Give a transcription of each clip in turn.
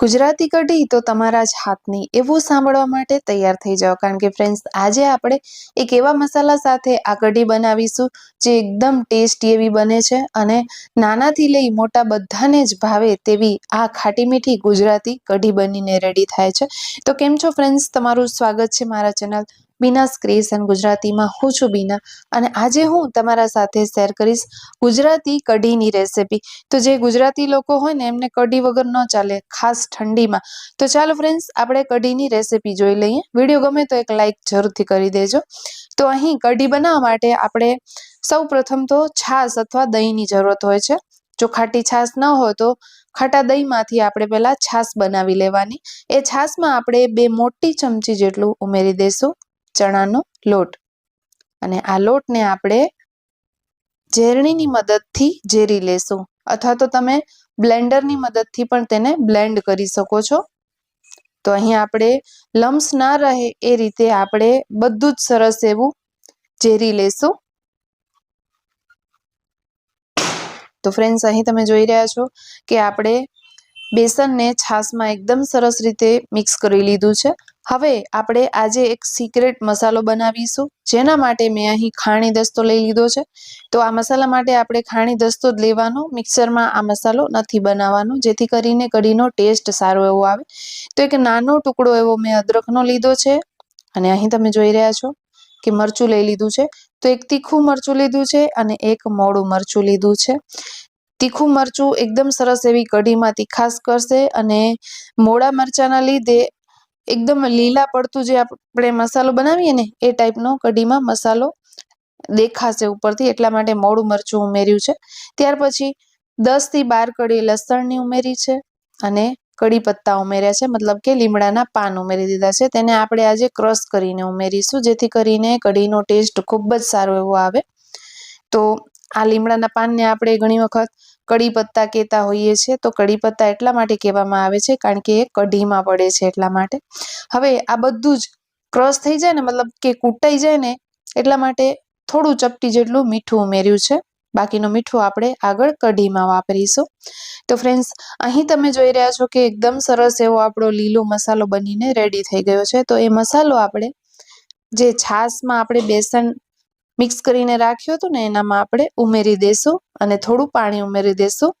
ગુજરાતી કઢી તો તમારા જ હાથની, એવું સાંભળવા માટે તૈયાર થઈ જાઓ. કારણ કે ફ્રેન્ડ્સ આજે આપણે એક એવા મસાલા સાથે આ કઢી બનાવીશું, જે એકદમ ટેસ્ટી એવી બને છે અને નાનાથી લઈ મોટા બધાને જ ભાવે તેવી આ ખાટી મીઠી ગુજરાતી કઢી બનીને રેડી થાય છે. તો કેમ છો ફ્રેન્ડ્સ તમારું સ્વાગત છે મારા ચેનલ બીનાસ ક્રિએશન ગુજરાતીમાં હું છું બીના. અને આજે હું તમારા સાથે શેર કરીશ ગુજરાતી કઢીની રેસિપી તો જે ગુજરાતી લોકો હોય ને, એમને કઢી વગર ન ચાલે, ખાસ ઠંડીમાં. તો ચાલો ફ્રેન્ડ્સ આપણે કઢીની રેસિપી જોઈ લઈએ. વીડિયો ગમે તો એક લાઇક જરૂરથી કરી દેજો. તો અહીં કઢી બનાવવા માટે આપણે સૌ તો છાશ અથવા દહીંની જરૂરત હોય છે. જો ખાટી છાશ ન હોય તો ખાટા દહીંમાંથી આપણે પહેલાં છાશ બનાવી લેવાની. એ છાશમાં આપણે બે મોટી ચમચી જેટલું ઉમેરી દઈશું. ચણાનો લોટ. અને આ લોટને આપણે ઝેરણીની મદદથી ઝેરી લેશું. અથવા તો તમે બ્લેન્ડરની મદદથી પણ તેને બ્લેન્ડ કરી શકો છો. તો અહીં આપણે લમ્સ ના રહે એ રીતે આપણે બધું જ સરસ એવું ઝેરી લેશું. તો ફ્રેન્ડ્સ અહીં તમે જોઈ રહ્યા છો કે આપણે બેસનને છાશમાં એકદમ સરસ રીતે મિક્સ કરી લીધું છે. હવે આપણે આજે એક સિક્રેટ મસાલો બનાવીશું, જેના માટે મેં અહીં ખાણી દસ્તો લઈ લીધો છે. તો આ મસાલા માટે આપણે ખાણી દસ્તો જ લેવાનો, મિક્સરમાં આ મસાલો નથી બનાવવાનો, જેથી કરીને કઢીનો ટેસ્ટ સારો એવો આવે. તો એક નાનો ટુકડો એવો મેં અદરકનો લીધો છે. અને અહીં તમે જોઈ રહ્યા છો કે મરચું લઈ લીધું છે. તો એક તીખું મરચું લીધું છે અને એક મોડું મરચું લીધું છે. તીખું મરચું એકદમ સરસ એવી કઢીમાં તીખાસ કરશે અને મોડા મરચાના લીધે એકદમ લીલા પડતું જે આપણે મસાલો બનાવીએ ને, એ ટાઈપનો કઢીમાં મસાલો દેખાશે ઉપરથી, એટલા માટે મોડું મરચું ઉમેર્યું છે. ત્યાર પછી દસથી બાર કડી લસણની ઉમેરી છે અને કડી પત્તા ઉમેર્યા છે, મતલબ કે લીમડાના પાન ઉમેરી દીધા છે. તેને આપણે આજે ક્રશ કરીને ઉમેરીશું, જેથી કરીને કઢીનો ટેસ્ટ ખૂબ જ સારો એવો આવે. તો આ લીમડાના પાનને આપણે ઘણી વખત કડી પત્તા કહેતા હોઈએ છીએ, તો કડી પત્તા એટલા માટે કહેવામાં આવે છે કારણ કે એ કઢીમાં પડે છે એટલા માટે. હવે આ બધું જ ક્રશ થઈ જાય ને, મતલબ કે કૂટાઈ જાય ને, એટલા માટે થોડું ચપટી જેટલું મીઠું ઉમેર્યું છે. બાકીનું મીઠું આપણે આગળ કઢીમાં વાપરીશું. તો ફ્રેન્ડ્સ અહીં તમે જોઈ રહ્યા છો કે એકદમ સરસ એવો આપણો લીલો મસાલો બનીને રેડી થઈ ગયો છે. તો એ મસાલો આપણે જે છાશમાં આપણે બેસન મિક્સ કરીને રાખ્યું હતું ને, એનામાં આપણે ઉમેરી દેશું અને થોડું પાણી ઉમેરી દેશું.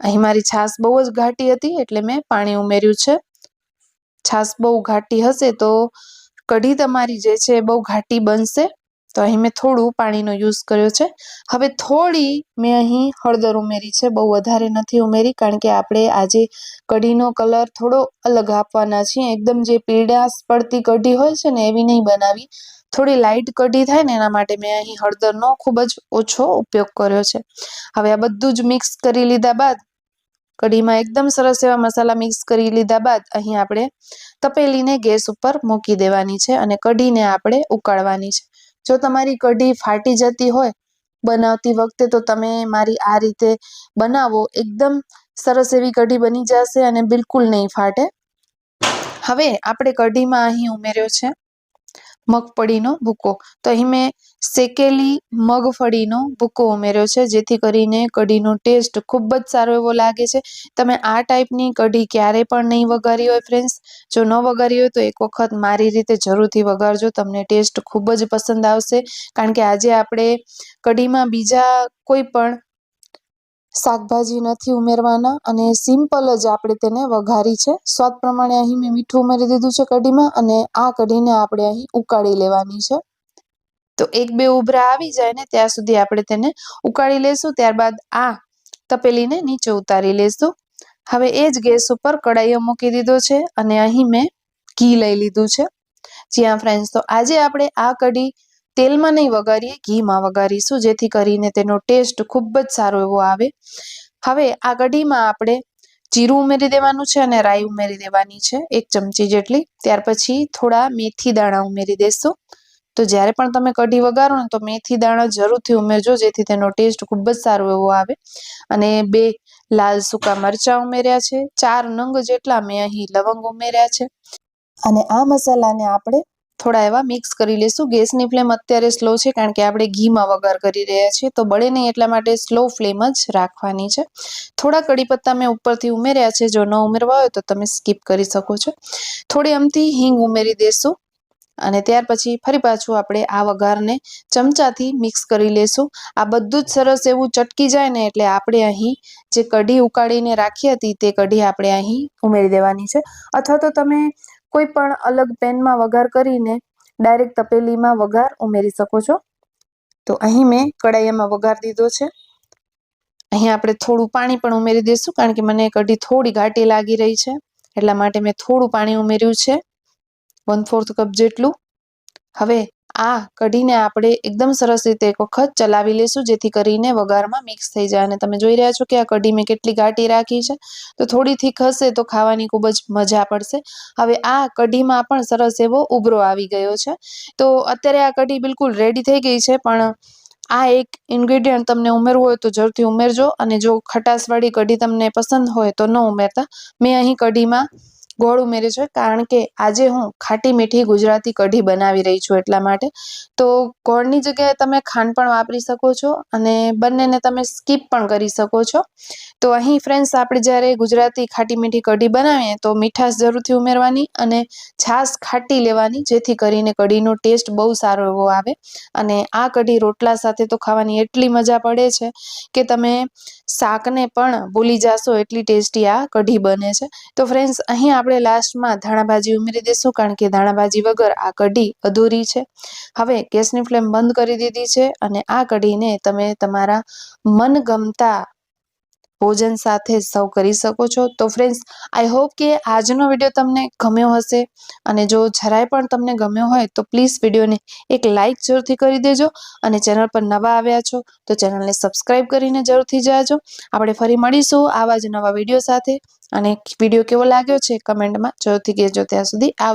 અહીં મારી છાશ બહુ જ ઘાટી હતી, એટલે મેં પાણી ઉમેર્યું છે. છાશ બહુ ઘાટી હશે તો કઢી તમારી જે છે બહુ ઘાટી બનશે. તો અહીં મેં થોડું પાણીનો યુઝ કર્યો છે. હવે થોડી મેં અહીં હળદર ઉમેરી છે, બહુ વધારે નથી ઉમેરી, કારણ કે આપણે આજે કઢીનો કલર થોડો અલગ આપવાના છીએ. એકદમ જે પીળાશ પડતી કઢી હોય છે ને એવી નહીં બનાવી. થોડી લાઇટ કઢી થાય ને એના માટે મેં અહીં હળદરનો ખૂબ જ ઓછો ઉપયોગ કર્યો છે. હવે આ બધું જ મિક્સ કરી લીધા બાદ, કઢીમાં એકદમ સરસ એવા મસાલા મિક્સ કરી લીધા બાદ અહીં આપણે તપેલીને ગેસ ઉપર મૂકી દેવાની છે અને કઢીને આપણે ઉકાળવાની છે. જો તમારી કઢી ફાટી જતી હોય બનાવતી વખતે, તો તમે મારી આ રીતે બનાવો. એકદમ સરસ એવી કઢી બની જશે અને બિલકુલ નહીં ફાટે. હવે આપણે કઢીમાં અહીં ઉમેર્યો છે મગફળીનો ભૂકો. તો અહીં મેં શેકેલી મગફળીનો ભૂકો ઉમેર્યો છે, જેથી કરીને કઢીનો ટેસ્ટ ખૂબ જ સારો એવો લાગે છે. તમે આ ટાઈપની કઢી ક્યારેય પણ નહીં વઘારી હોય ફ્રેન્ડ્સ જો ન વઘારી હોય તો એક વખત મારી રીતે જરૂરથી વઘારજો, તમને ટેસ્ટ ખૂબ જ પસંદ આવશે. કારણ કે આજે આપણે કઢીમાં બીજા કોઈ પણ શાકભાજી નથી ઉમેરવાના અને સિમ્પલ જ આપણે તેને વઘારી છે. સ્વાદ પ્રમાણે અહીં મેં મીઠું ઉમેરી દીધું છે કઢીમાં અને આ કઢીને આપણે અહીં ઉકાળી લેવાની છે. તો એક બે ઉભરા આવી જાય ને ત્યાં સુધી આપણે તેને ઉકાળી લેશું. ત્યારબાદ આ તપેલીને નીચે ઉતારી લેશું. હવે એ જ ગેસ ઉપર કડાઈઓ મૂકી દીધો છે અને અહીં મેં ઘી લઈ લીધું છે. જ્યાં ફ્રેન્ડ્સ તો આજે આપણે આ કઢી તેલમાં નહીં વઘારીએ, ઘીમાં વઘારીશું, જેથી કરીને તેનો ટેસ્ટ ખૂબ જ સારો એવો આવે. હવે આ કઢીમાં આપણે જીરું ઉમેરી દેવાનું છે અને રાઈ ઉમેરી દેવાની છે, એક ચમચી જેટલી. ત્યાર પછી થોડા મેથી દાણા ઉમેરી દેશું. તો જ્યારે પણ તમે કઢી વગાડો ને તો મેથી દાણા જરૂરથી ઉમેરજો, જેથી તેનો ટેસ્ટ ખૂબ જ સારો એવો આવે. અને બે લાલ સૂકા મરચાં ઉમેર્યા છે, ચાર નંગ જેટલા મેં અહીં લવંગ ઉમેર્યા છે. અને આ મસાલાને આપણે થોડા એવા મિક્સ કરી લેશું. ગેસની ફ્લેમ અત્યારે સ્લો છે, કારણ કે આપણે ઘીમાં વઘાર કરી રહ્યા છીએ. તો બળે નહીં એટલા માટે સ્લો ફ્લેમ જ રાખવાની છે. થોડા કડી પત્તા મેં ઉપરથી ઉમેર્યા છે. જો ન ઉમેરવા હોય તો તમે સ્કીપ કરી શકો છો. થોડી અમથી હિંગ ઉમેરી દેશું. અને ત્યાર પછી ફરી પાછું આપણે આ વઘારને ચમચાથી મિક્સ કરી લેશું. આ બધું જ સરસ એવું ચટકી જાય ને એટલે આપણે અહીં જે કઢી ઉકાળીને રાખી હતી તે કઢી આપણે અહીં ઉમેરી દેવાની છે. અથવા તો તમે કોઈ પણ અલગ પેનમાં વઘાર કરીને ડાયરેક્ટ તપેલીમાં વઘાર ઉમેરી શકો છો. તો અહીં મેં કડાઈમાં વઘાર દીધો છે. અહીં આપણે થોડું પાણી પણ ઉમેરી દઈશું કારણ કે મને કઢી થોડી ઘાટી લાગી રહી છે. એટલા માટે મેં થોડું પાણી ઉમેર્યું છે. વન ફોર્થ કપ જેટલું. હવે આ કઢીને આપણે એકદમ સરસ રીતે એક વખત ચલાવી લઈશું જેથી કરીને વઘારમાં મિક્સ થઈ જાય. અને તમે જોઈ રહ્યા છો કે આ કઢી મેં કેટલી ગાંટી રાખી છે. તો થોડી થીક હશે તો ખાવાની ખૂબ જ મજા પડશે. હવે આ કઢીમાં પણ સરસ એવો ઉભરો આવી ગયો છે. તો અત્યારે આ કઢી બિલકુલ રેડી થઈ ગઈ છે, પણ આ એક ઇન્ગ્રેડિયન્ટ તમને ઉમેરવું હોય તો જરૂરથી ઉમેરજો. અને જો ખટાશવાળી કઢી તમને પસંદ હોય તો ન ઉમેરતા. મેં અહીં કઢીમાં ગોળ ઉમેરે છે. કારણ કે આજે હું ખાટી મીઠી ગુજરાતી કઢી બનાવી રહી છું એટલા માટે. તો ગોળની જગ્યાએ તમે ખાંડ પણ વાપરી શકો છો અને બંનેને તમે સ્કીપ પણ કરી શકો છો. તો અહીં ફ્રેન્ડ્સ, આપણે જ્યારે ગુજરાતી ખાટી મીઠી કઢી બનાવીએ તો મીઠાશ જરૂરથી ઉમેરવાની અને છાશ ખાટી લેવાની, જેથી કરીને કઢીનો ટેસ્ટ બહુ સારો એવો આવે. અને આ કઢી રોટલા સાથે તો ખાવાની એટલી મજા પડે છે કે તમે શાકને પણ ભૂલી જશો એટલી ટેસ્ટી આ કઢી બને છે. તો ફ્રેન્ડ્સ અહીં આપણે લાસ્ટમાં ધાણાભાજી ઉમેરી દઈશું કારણ કે ધાણાભાજી વગર આ કઢી અધૂરી છે. હવે ગેસની ફ્લેમ બંધ કરી દીધી છે અને આ કઢીને તમે તમારા મનગમતા ભોજન સાથે સર્વ કરી શકો છો. તો ફ્રેન્ડ્સ આઈ હોપ કે આજનો વીડિયો તમને ગમ્યો હશે અને જો જરાય પણ તમને ગમ્યો હોય તો પ્લીઝ વિડીયોને એક લાઇક જરૂરથી કરી દેજો અને ચેનલ પર નવા આવ્યા છો તો ચેનલને સબસ્ક્રાઇબ કરીને જરૂરથી જાજો. આપણે ફરી મળીશું આવા જ નવા વીડિયો સાથે અને વીડિયો કેવો લાગ્યો છે કમેન્ટમાં જરૂરથી કહેજો. ત્યાં સુધી આવ